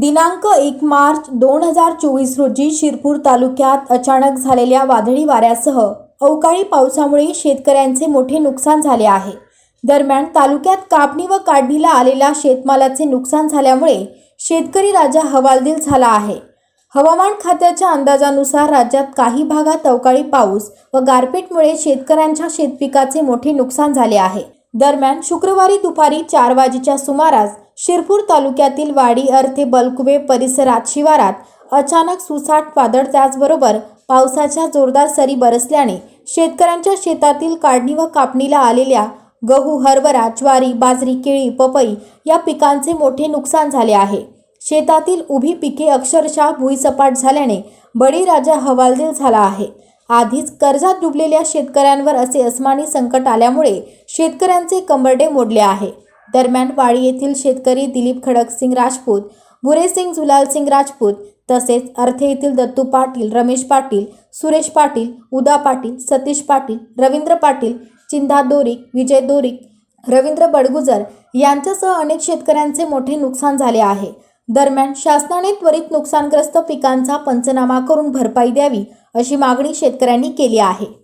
दिनांक एक मार्च दोन हजार चोवीस रोजी शिरपूर तालुक्यात अचानक झालेल्या वादळी वाऱ्यासह अवकाळी पावसामुळे शेतकऱ्यांचे मोठे नुकसान झाले आहे. दरम्यान तालुक्यात कापणी व काढणीला आलेल्या शेतमालाचे नुकसान झाल्यामुळे शेतकरी राजा हवालदिल झाला आहे. हवामान खात्याच्या अंदाजानुसार राज्यात काही भागात अवकाळी पाऊस व गारपीटमुळे शेतकऱ्यांच्या शेतपिकाचे मोठे नुकसान झाले आहे. दरम्यान शुक्रवारी दुपारी चार वाजेच्या सुमारास शिरपूर तालुक्यातील वाडी अर्थे बलकुबे परिसरात शिवारात अचानक सुसाट वादळ त्याचबरोबर पावसाच्या जोरदार सरी बरसल्याने शेतकऱ्यांच्या शेतातील काढणी व कापणीला आलेल्या गहू हरभरा ज्वारी बाजरी केळी पपई या पिकांचे मोठे नुकसान झाले आहे. शेतातील उभी पिके अक्षरशः भुईसपाट झाल्याने बळीराजा हवालदिल झाला आहे. आधीच कर्जात डुबलेल्या शेतकऱ्यांवर असे अस्मानी संकट आल्यामुळे शेतकऱ्यांचे कंबरडे मोडले आहे. दरम्यान वाडी येथील शेतकरी दिलीप खडकसिंग राजपूत भुरेसिंग झुलालसिंग राजपूत तसेच अर्थे येथील दत्तू पाटील रमेश पाटील सुरेश पाटील उदा पाटील सतीश पाटील रवींद्र पाटील चिंधा दोरिक विजय दोरिक रवींद्र बडगुजर यांच्यासह अनेक शेतकऱ्यांचे मोठे नुकसान झाले आहे. दरम्यान शासनाने त्वरित नुकसानग्रस्त पिकांचा पंचनामा करून भरपाई द्यावी अशी मागणी शेतकऱ्यांनी केली आहे.